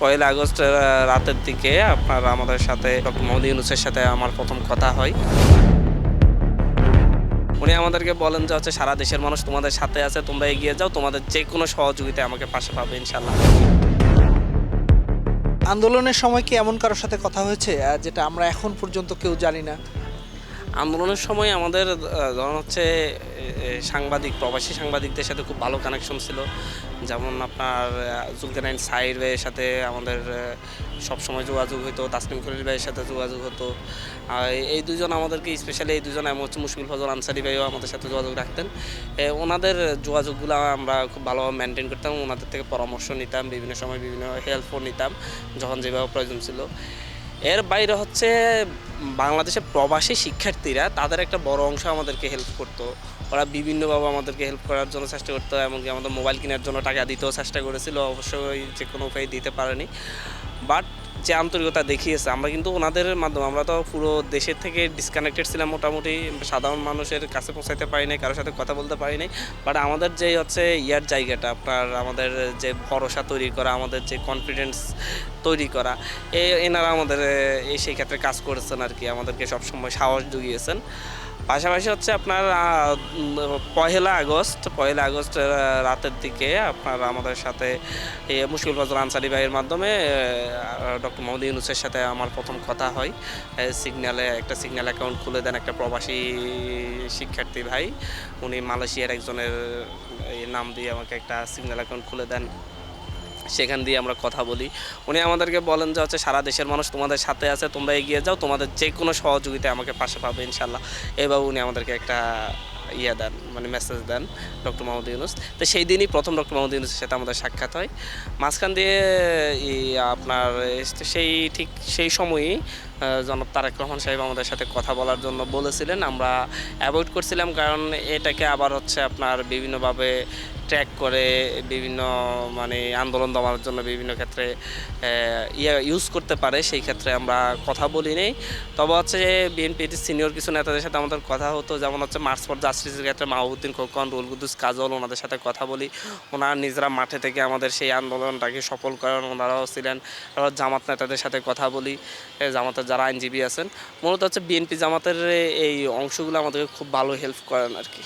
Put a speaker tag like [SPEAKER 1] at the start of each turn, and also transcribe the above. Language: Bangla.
[SPEAKER 1] পয়লা আগস্ট রাতের দিকে আপনার আমাদের সাথে ডক্টর মোহাম্মদ ইউনুসের সাথে আমার প্রথম কথা হয়। উনি আমাদেরকে বলেন যে হচ্ছে সারা দেশের মানুষ তোমাদের সাথে আছে তোমরা এগিয়ে যাও তোমাদের যে কোনো সহযোগিতায় আমাকে পাশে পাবে ইনশাল্লাহ
[SPEAKER 2] আন্দোলনের সময় কি এমন কারোর সাথে কথা হয়েছে যেটা আমরা এখন পর্যন্ত কেউ জানি না?
[SPEAKER 1] আন্দোলনের সময় আমাদের ধরুন হচ্ছে সাংবাদিক, প্রবাসী সাংবাদিকদের সাথে খুব ভালো কানেকশন ছিল। যেমন আপনার জুলকানাইন সাইর ভাইয়ের সাথে আমাদের সবসময় যোগাযোগ হতো তাসলিম খলিল ভাইয়ের সাথে যোগাযোগ হতো। এই দুজন আমাদেরকে স্পেশালি এই দুজন এমন হচ্ছে মুশকিল ফজল আনসারি ভাইও আমাদের সাথে যোগাযোগ রাখতেন। ওনাদের যোগাযোগগুলো আমরা খুব ভালোভাবে মেনটেন করতাম, ওনাদের থেকে পরামর্শ নিতাম, বিভিন্ন সময় বিভিন্ন হেল্পও নিতাম, যখন যেভাবে প্রয়োজন ছিল। এর বাইরে হচ্ছে বাংলাদেশের প্রবাসী শিক্ষার্থীরা তাদের একটা বড় অংশ আমাদেরকে হেল্প করতো। ওরা বিভিন্নভাবে আমাদেরকে হেল্প করার জন্য চেষ্টা করতো, এমনকি আমাদের মোবাইল কেনার জন্য টাকা দিতেও চেষ্টা করেছিল, অবশ্যই যে কোনো উপায় দিতে পারেনি। বাট যে আন্তরিকতা দেখিয়েছে, আমরা কিন্তু ওনাদের মাধ্যমে, আমরা তো পুরো দেশের থেকে ডিসকানেক্টেড ছিলাম মোটামুটি, সাধারণ মানুষের কাছে পৌঁছাইতে পারি নাই, কারোর সাথে কথা বলতে পারি নাই। বাট আমাদের যে হচ্ছে ইয়ার জায়গাটা, আপনার আমাদের যে ভরসা তৈরি করা, আমাদের যে কনফিডেন্স তৈরি করা এনারা আমাদের সেই ক্ষেত্রে কাজ করেছেন আর কি, আমাদেরকে সবসময় সাহস জুগিয়েছেন। পাশাপাশি হচ্ছে আপনার পহেলা আগস্ট পহেলা আগস্ট রাতের দিকে আপনার আমাদের সাথে মুশকিল ফজল আনসারি ভাইয়ের মাধ্যমে ডক্টর মোহাম্মদ ইউনুসের সাথে আমার প্রথম কথা হয়। সিগন্যালে একটা সিগন্যাল অ্যাকাউন্ট খুলে দেন একটা প্রবাসী শিক্ষার্থী ভাই। উনি মালয়েশিয়ার একজনের নাম দিয়ে আমাকে একটা সিগন্যাল অ্যাকাউন্ট খুলে দেন। সেখান দিয়ে আমরা কথা বলি। উনি আমাদেরকে বলেন যে, হচ্ছে সারা দেশের মানুষ তোমাদের সাথে আছে, তোমরা এগিয়ে যাও, তোমাদের যে কোনো সহযোগিতায় আমাকে পাশে পাবে, ইনশাল্লাহ। এভাবে উনি আমাদেরকে একটা ইয়ে দেন মানে মেসেজ দেন ডক্টর মোহাম্মদ ইউনুস। তো সেই দিনই প্রথম ডক্টর মোহাম্মদ ইউনুসের সাথে আমাদের সাক্ষাৎ হয়। মাঝখান দিয়ে আপনার সেই ঠিক সেই সময়ই জনাব তারেক রহমান সাহেব আমাদের সাথে কথা বলার জন্য বলেছিলেন। আমরা অ্যাভয়েড করছিলাম কারণ এটাকে আবার হচ্ছে আপনার বিভিন্নভাবে ট্র্যাক করে, বিভিন্ন মানে আন্দোলন দমানোর জন্য বিভিন্ন ক্ষেত্রে ইয়ে ইউজ করতে পারে, সেই ক্ষেত্রে আমরা কথা বলি নেই। তবে হচ্ছে বিএনপির সিনিয়র কিছু নেতাদের সাথে আমাদের কথা হতো, যেমন হচ্ছে মার্চ ফর জাস্টিসের ক্ষেত্রে মাহবুদ্দিন খোকন রুল কুদ্দুস কাজল ওনাদের সাথে কথা বলি। ওনারা নিজেরা মাঠে থেকে আমাদের সেই আন্দোলনটাকে সফল করেন ওনারাও ছিলেন। জামাত নেতাদের সাথে কথা বলি। জামাতের যারা আইনজীবী আছেন, মূলত হচ্ছে বিএনপি জামাতের এই অংশগুলো আমাদেরকে খুব ভালো হেল্প করেন আর কি।